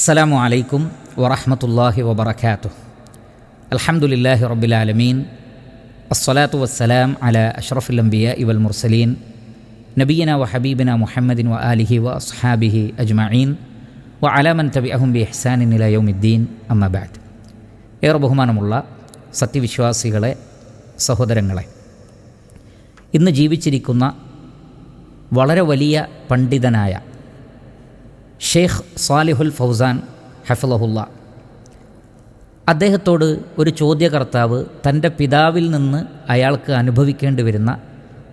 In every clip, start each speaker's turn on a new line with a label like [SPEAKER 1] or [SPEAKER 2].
[SPEAKER 1] അസ്സലാമു അലൈക്കും വറഹമത്തല്ലാഹി വബർക്കാത്തു അൽഹംദുലില്ലാഹി റബ്ബിലാലമീൻ അസ്സലാത്തു വസ്സലാം അല അഷ്റഫുൽ അംബിയ ഇവൽ മുർസലീൻ. നബീന വ ഹബീബിന മുഹമ്മദിൻ വ ആലിഹി വ അസ്ഹാബിഹി അജ്മഈൻ. വ അലാമൻ തബി അഹും ബി ഇഹ്സാനിൻ ഇല യൗമിദ്ദീൻ. അമ്മബാദ് ഏറെ ബഹുമാനമുള്ള സത്യവിശ്വാസികളെ സഹോദരങ്ങളെ ഇന്ന് ജീവിച്ചിരിക്കുന്ന വളരെ വലിയ പണ്ഡിതനായ ഷെയ്ഖ് സാലിഹുൽ ഫൗസാൻ ഹഫലഹുല്ല അദ്ദേഹത്തോട് ഒരു ചോദ്യകർത്താവ് തന്റെ പിതാവിൽ നിന്ന് അയാൾക്ക് അനുഭവിക്കേണ്ടി വരുന്ന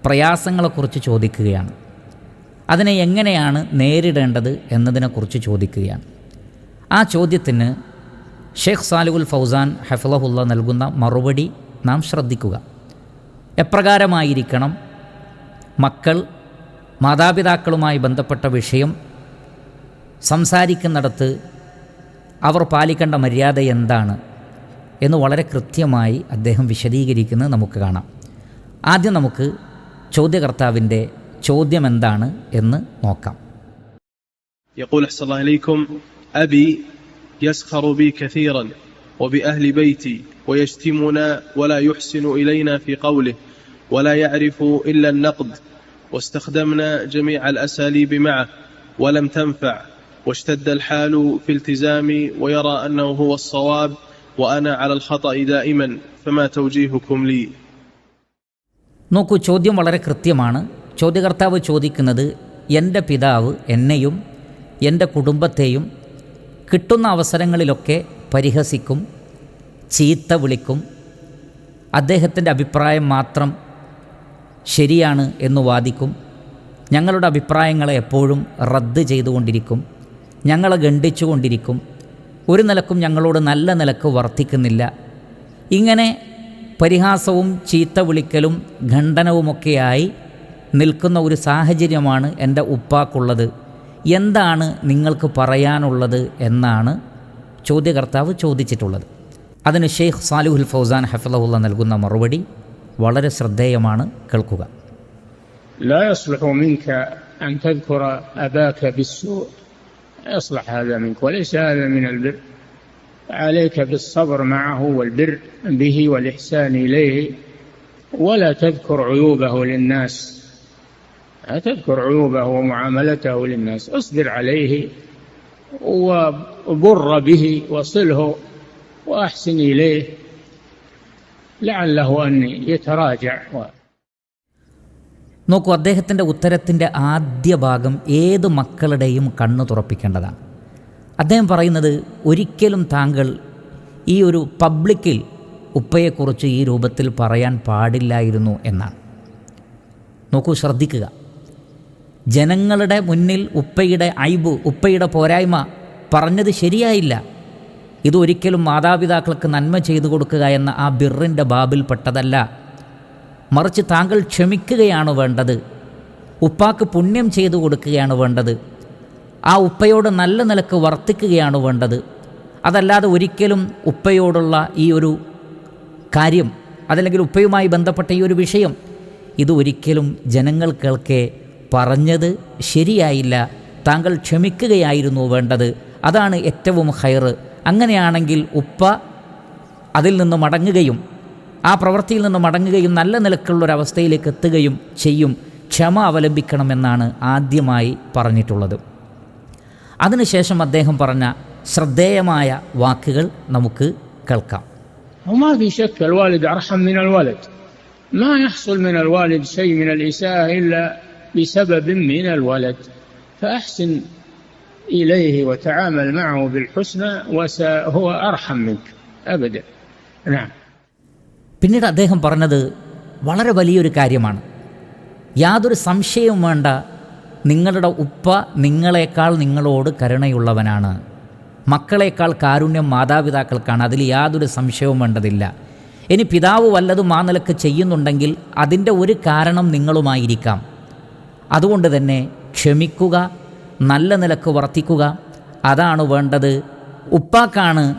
[SPEAKER 1] പ്രയാസങ്ങളെക്കുറിച്ച് ചോദിക്കുകയാണ്. അതിനെ എങ്ങനെയാണ് നേരിടേണ്ടത് എന്നതിനെക്കുറിച്ച് ചോദിക്കുകയാണ്. ആ ചോദ്യത്തിന് ഷെയ്ഖ് സാലിഹുൽ ഫൗസാൻ ഹഫലഹുല്ല നൽകുന്ന മറുപടി നാം ശ്രദ്ധിക്കുക. എപ്രകാരമായിരിക്കണം മക്കൾ മാതാപിതാക്കളുമായി ബന്ധപ്പെട്ട വിഷയം സംസാരിക്കുന്നിടത്ത് അവർ പാലിക്കേണ്ട മര്യാദ എന്താണ് എന്ന് വളരെ കൃത്യമായി അദ്ദേഹം വിശദീകരിക്കുന്നത് നമുക്ക് കാണാം ആദ്യം നമുക്ക് ചോദ്യകർത്താവിൻ്റെ ചോദ്യം എന്താണ് എന്ന് നോക്കാം
[SPEAKER 2] يقول أحسن الله إليكم أبي يسخر بي كثيرا وبأهل بيتي ويشتمنا ولا يحسن إلينا في قوله ولا يعرف إلا النقد واستخدمنا جميع الأساليب معه ولم تنفع واشتد الحال في التزامي ويرى أنه هو الصواب وأنا على الخطأ دائما فما توجيهكم لي
[SPEAKER 1] നോക്കൂ ചോദ്യം വളരെ കൃത്യമാണ് ചോദ്യകർത്താവ് ചോദിക്കുന്നത് എൻ്റെ പിതാവ് എന്നെയും എൻ്റെ കുടുംബത്തെയും കിട്ടുന്ന അവസരങ്ങളിലൊക്കെ പരിഹസിക്കും ചീത്ത വിളിക്കും അദ്ദേഹത്തിൻ്റെ അഭിപ്രായം മാത്രം ശരിയാണ് എന്ന് വാദിക്കും ഞങ്ങളുടെ അഭിപ്രായങ്ങളെ എപ്പോഴും റദ്ദ് ചെയ്തുകൊണ്ടിരിക്കും ഞങ്ങളെ ഗണ്ഡിച്ചുകൊണ്ടിരിക്കും ഒരു നിലക്കും ഞങ്ങളോട് നല്ല നിലക്ക് വർത്തിക്കുന്നില്ല ഇങ്ങനെ പരിഹാസവും ചീത്ത വിളിക്കലും ഖണ്ഡനവുമൊക്കെയായി നിൽക്കുന്ന ഒരു സാഹചര്യമാണ് എൻ്റെ ഉപ്പാക്കുള്ളത് എന്താണ് നിങ്ങൾക്ക് പറയാനുള്ളത് എന്നാണ് ചോദ്യകർത്താവ് ചോദിച്ചിട്ടുള്ളത് അതിന് ഷെയ്ഖ് സാലിഹുൽ ഫൗസാൻ ഹഫിളഹുല്ല നൽകുന്ന മറുപടി വളരെ ശ്രദ്ധേയമാണ് കേൾക്കുക
[SPEAKER 3] لا يصلح منك أن تذكر أباك بالسوء يصلح هذا منك وليس هذا من البر. عليك بالصبر معه والبر به والإحسان إليه. ولا تذكر عيوبه للناس. لا تذكر عيوبه ومعاملته للناس. اصبر عليه وبر به وصله وأحسن إليه. لعله أن يتراجع.
[SPEAKER 1] നോക്കൂ അദ്ദേഹത്തിന്റെ ഉത്തരത്തിന്റെ ആദ്യ ഭാഗം ഏത് മക്കളുടെയും കണ്ണു തുറപ്പിക്കേണ്ടതാണ്. അദ്ദേഹം പറയുന്നത് ഒരിക്കലും താങ്കൾ ഈ ഒരു പബ്ലിക്കിൽ ഉപ്പയെക്കുറിച്ച് ഈ രൂപത്തിൽ പറയാൻ പാടില്ലായിരുന്നു എന്നാണ്. നോക്കൂ ശ്രദ്ധിക്കുക. ജനങ്ങളുടെ മുന്നിൽ ഉപ്പയുടെ ഐബ് ഉപ്പയുടെ പോരായ്മ പറഞ്ഞത് ശരിയായില്ല. ഇതൊരിക്കലും മാതാപിതാക്കൾക്ക് നന്മ ചെയ്തു കൊടുക്കുക എന്ന ആ ബിറിന്റെ ബാബിൽപ്പെട്ടതല്ല മറിച്ച് താങ്കൾ ക്ഷമിക്കുകയാണ് വേണ്ടത്. ഉപ്പാക്ക് പുണ്യം ചെയ്തു കൊടുക്കുകയാണ് വേണ്ടത്. ആ ഉപ്പയോട് നല്ല നിലയ്ക്ക് വർത്തിക്കുകയാണ് വേണ്ടത്. അതല്ലാതെ ഒരിക്കലും ഉപ്പയോടുള്ള ഈ ഒരു കാര്യം അതല്ലെങ്കിൽ ഉപ്പയുമായി ബന്ധപ്പെട്ട ഈ ഒരു വിഷയം ഇത് ഒരിക്കലും ജനങ്ങൾ പറഞ്ഞത് ശരിയായില്ല. താങ്കൾ ക്ഷമിക്കുകയായിരുന്നു വേണ്ടത്. അതാണ് ഏറ്റവും ഹയർ അങ്ങനെയാണെങ്കിൽ ഉപ്പ അതിൽ നിന്ന് മടങ്ങുകയും ആ പ്രവൃത്തിയിൽ നിന്ന് മടങ്ങുകയും നല്ല നിലക്കുള്ളൊരവസ്ഥയിലേക്ക് എത്തുകയും ചെയ്യും ക്ഷമ അവലംബിക്കണമെന്നാണ് ആദ്യമായി പറഞ്ഞിട്ടുള്ളത് അതിനുശേഷം അദ്ദേഹം പറഞ്ഞ ശ്രദ്ധേയമായ വാക്കുകൾ നമുക്ക് കേൾക്കാം
[SPEAKER 3] وما في شك الوالد أرحم من الولد ما يحصل من الوالد شيء من الإساءة إلا بسبب من الولد فأحسن إليه وتعامل معه بالحسنى وهو أرحم منك أبدا نعم
[SPEAKER 1] പിന്നീട് അദ്ദേഹം പറഞ്ഞത് വളരെ വലിയൊരു കാര്യമാണ്. യാതൊരു സംശയവും വേണ്ട. നിങ്ങളുടെ ഉപ്പ നിങ്ങളെക്കാൾ നിങ്ങളോട് കരുണയുള്ളവനാണ്. മക്കളെക്കാൾ കാരുണ്യം മാതാപിതാക്കൾക്കാണ്. അതിൽ യാതൊരു സംശയവും വേണ്ടതില്ല. ഇനി പിതാവ് വല്ലതും ആ നിലയ്ക്ക് ചെയ്യുന്നുണ്ടെങ്കിൽ അതിന്റെ ഒരു കാരണം നിങ്ങളുമായിരിക്കാം. അതുകൊണ്ട് തന്നെ ക്ഷമിക്കുക നല്ല നിലയ്ക്ക് വർത്തിക്കുക. അതാണ് വേണ്ടത്. ഉപ്പാക്കാണ്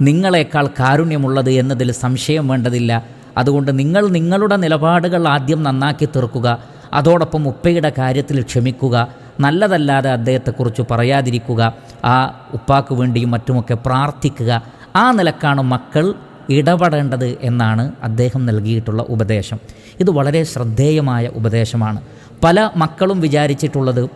[SPEAKER 1] നിങ്ങളെക്കാൾ കാരുണ്യമുള്ളത് എന്നതിൽ സംശയം വേണ്ടതില്ല. അതുകൊണ്ട് നിങ്ങൾ നിങ്ങളുടെ നിലപാടുകൾ ആദ്യം നന്നാക്കി തീർക്കുക. അതോടൊപ്പം ഉപ്പയുടെ കാര്യത്തിൽ ക്ഷമിക്കുക. നല്ലതല്ലാതെ അദ്ദേഹത്തെക്കുറിച്ച് പറയാതിരിക്കുക. ആ ഉപ്പാക്ക് വേണ്ടിയും മറ്റുമൊക്കെ പ്രാർത്ഥിക്കുക. ആ നിലക്കാണ് മക്കൾ ഇടപെടേണ്ടത് എന്നാണ് അദ്ദേഹം നൽകിയിട്ടുള്ള ഉപദേശം. ഇത് വളരെ ശ്രദ്ധേയമായ ഉപദേശമാണ്. പല മക്കളും വിചാരിച്ചിട്ടുള്ളത്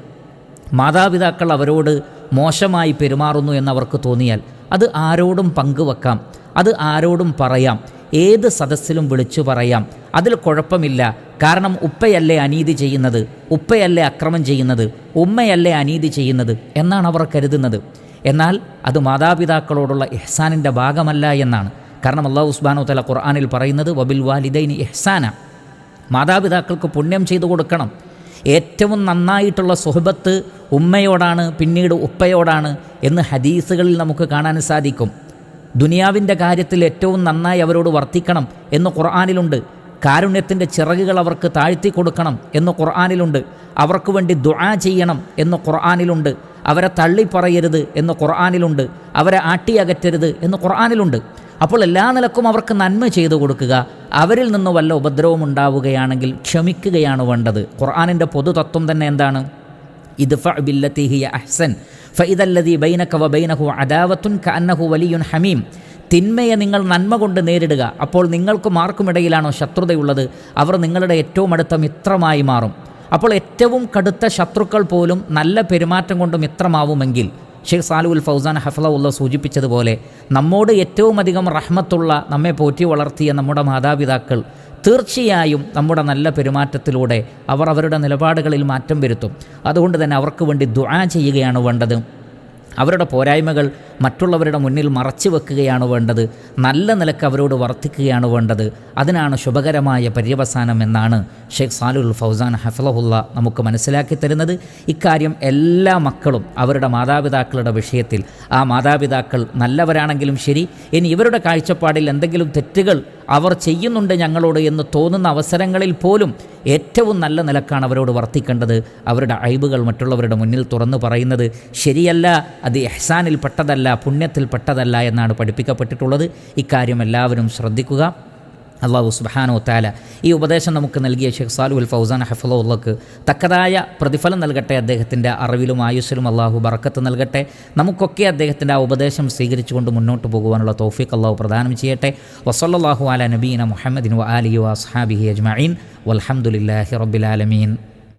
[SPEAKER 1] മാതാപിതാക്കൾ അവരോട് മോശമായി പെരുമാറുന്നു എന്നവർക്ക് തോന്നിയാൽ അത് ആരോടും പങ്കുവെക്കാം. അത് ആരോടും പറയാം. ഏത് സദസ്സിലും വിളിച്ചു പറയാം. അതിൽ കുഴപ്പമില്ല. കാരണം ഉപ്പയല്ലേ അനീതി ചെയ്യുന്നത്? ഉപ്പയല്ലേ അക്രമം ചെയ്യുന്നത്? ഉമ്മയല്ലേ അനീതി ചെയ്യുന്നത്? എന്നാണ് അവർ കരുതുന്നത്. എന്നാൽ അത് മാതാപിതാക്കളോടുള്ള എഹ്സാനിന്റെ ഭാഗമല്ല എന്നാണ്. കാരണം അള്ളാഹു ഉസ്ബാനു തല ഖുർആാനിൽ പറയുന്നത് വബിൽ വാലിദൈനി എഹ്സാന മാതാപിതാക്കൾക്ക് പുണ്യം ചെയ്തു കൊടുക്കണം. ഏറ്റവും നന്നായിട്ടുള്ള സുഹബത്ത് ഉമ്മയോടാണ് പിന്നീട് ഉപ്പയോടാണ് എന്ന് ഹദീസുകളിൽ നമുക്ക് കാണാൻ സാധിക്കും. ദുനിയാവിന്റെ കാര്യത്തിൽ ഏറ്റവും നന്നായി അവരോട് വർത്തിക്കണം എന്ന് ഖുർആാനിലുണ്ട്. കാരുണ്യത്തിന്റെ ചിറകുകൾ അവർക്ക് താഴ്ത്തി കൊടുക്കണം എന്ന് ഖുർആാനിലുണ്ട്. അവർക്ക് വേണ്ടി ദുആ ചെയ്യണം എന്ന് ഖുർആാനിലുണ്ട്. അവരെ തള്ളിപ്പറയരുത് എന്ന് ഖുർആാനിലുണ്ട്. അവരെ ആട്ടിയകറ്റരുത് എന്ന് ഖുർആാനിലുണ്ട്. അപ്പോൾ എല്ലാ നിലക്കും അവർക്ക് നന്മ ചെയ്തു കൊടുക്കുക. അവരിൽ നിന്ന് വല്ല ഉപദ്രവം ഉണ്ടാവുകയാണെങ്കിൽ ക്ഷമിക്കുകയാണ് വേണ്ടത്. ഖുർആാനിന്റെ പൊതുതത്വം തന്നെ എന്താണ്? ഇദ്ഫ ബില്ലത്തിഹിയ അഹ്സൻ. ഫൈദല്ലതി ബൈനക്കവ ബൈനഹു അദാവത്തുൻ കഅന്നഹു വലിയുൻ ഹമീം. തിന്മയെ നിങ്ങൾ നന്മ കൊണ്ട് നേരിടുക. അപ്പോൾ നിങ്ങൾക്കും ആർക്കുമിടയിലാണോ ശത്രുതയുള്ളത്? അവർ നിങ്ങളുടെ ഏറ്റവും അടുത്ത മിത്രമായി മാറും. അപ്പോൾ ഏറ്റവും കടുത്ത ശത്രുക്കൾ പോലും നല്ല പെരുമാറ്റം കൊണ്ട് മിത്രമാവുമെങ്കിൽ ഷെയ്ഖ് സാലുൽ ഫൗസാൻ ഹഫ്ലുള്ള സൂചിപ്പിച്ചതുപോലെ നമ്മോട് ഏറ്റവും അധികം റഹ്മത്തുള്ള നമ്മെ പോറ്റി വളർത്തിയ നമ്മുടെ മാതാപിതാക്കൾ തീർച്ചയായും നമ്മുടെ നല്ല പെരുമാറ്റത്തിലൂടെ അവർ അവരുടെ നിലപാടുകളിൽ മാറ്റം വരുത്തും. അതുകൊണ്ട് തന്നെ അവർക്ക് വേണ്ടി ദുആ ചെയ്യുകയാണ് വേണ്ടത്. അവരുടെ പോരായ്മകൾ മറ്റുള്ളവരുടെ മുന്നിൽ മറച്ചു വെക്കുകയാണ് വേണ്ടത്. നല്ല നിലയ്ക്ക് അവരോട് വർത്തിക്കുകയാണ് വേണ്ടത്. അതിനാണ് ശുഭകരമായ പര്യവസാനം എന്നാണ് ഷെയ്ഖ് സാലുൽ ഫൗസാൻ ഹഫലഹുല്ല നമുക്ക് മനസ്സിലാക്കി തരുന്നത്. ഇക്കാര്യം എല്ലാ മക്കളും അവരുടെ മാതാപിതാക്കളുടെ വിഷയത്തിൽ ആ മാതാപിതാക്കൾ നല്ലവരാണെങ്കിലും ശരി ഇനി ഇവരുടെ കാഴ്ചപ്പാടിൽ എന്തെങ്കിലും തെറ്റുകൾ അവർ ചെയ്യുന്നുണ്ട് ഞങ്ങളോട് എന്ന് തോന്നുന്ന അവസരങ്ങളിൽ പോലും ഏറ്റവും നല്ല നിലക്കാണ് അവരോട് വർത്തിക്കേണ്ടത്. അവരുടെ അയബുകൾ മറ്റുള്ളവരുടെ മുന്നിൽ തുറന്നു പറയുന്നത് ശരിയല്ല അത് എഹ്സാനിൽ പെട്ടതല്ല പുണ്യത്തിൽ പെട്ടതല്ല എന്നാണ് പഠിപ്പിക്കപ്പെട്ടിട്ടുള്ളത്. ഇക്കാര്യം എല്ലാവരും ശ്രദ്ധിക്കുക. അള്ളാഹു സുബാനോ താല ഈ ഉപദേശം നമുക്ക് നൽകിയ ഷെയ്ഖ് സാലുൽ ഫൗസാൻ ഹഫലുള്ളക്ക് തക്കതായ പ്രതിഫലം നൽകട്ടെ. അദ്ദേഹത്തിന്റെ അറിവിലും ആയുസ്സിലും അള്ളാഹു ബറക്കത്ത് നൽകട്ടെ. നമുക്കൊക്കെ അദ്ദേഹത്തിന്റെ ആ ഉപദേശം സ്വീകരിച്ചുകൊണ്ട് മുന്നോട്ട് പോകുവാനുള്ള തൗഫീഖ് അള്ളാഹു പ്രദാനം ചെയ്യട്ടെ. വസല്ലാഹു അല നബീന മുഹമ്മദിൻ വ അലി അസ്ഹാബിഹി അജ്മീൻ വലഹമുല്ലാഹി റബ്ബിലാലമീൻ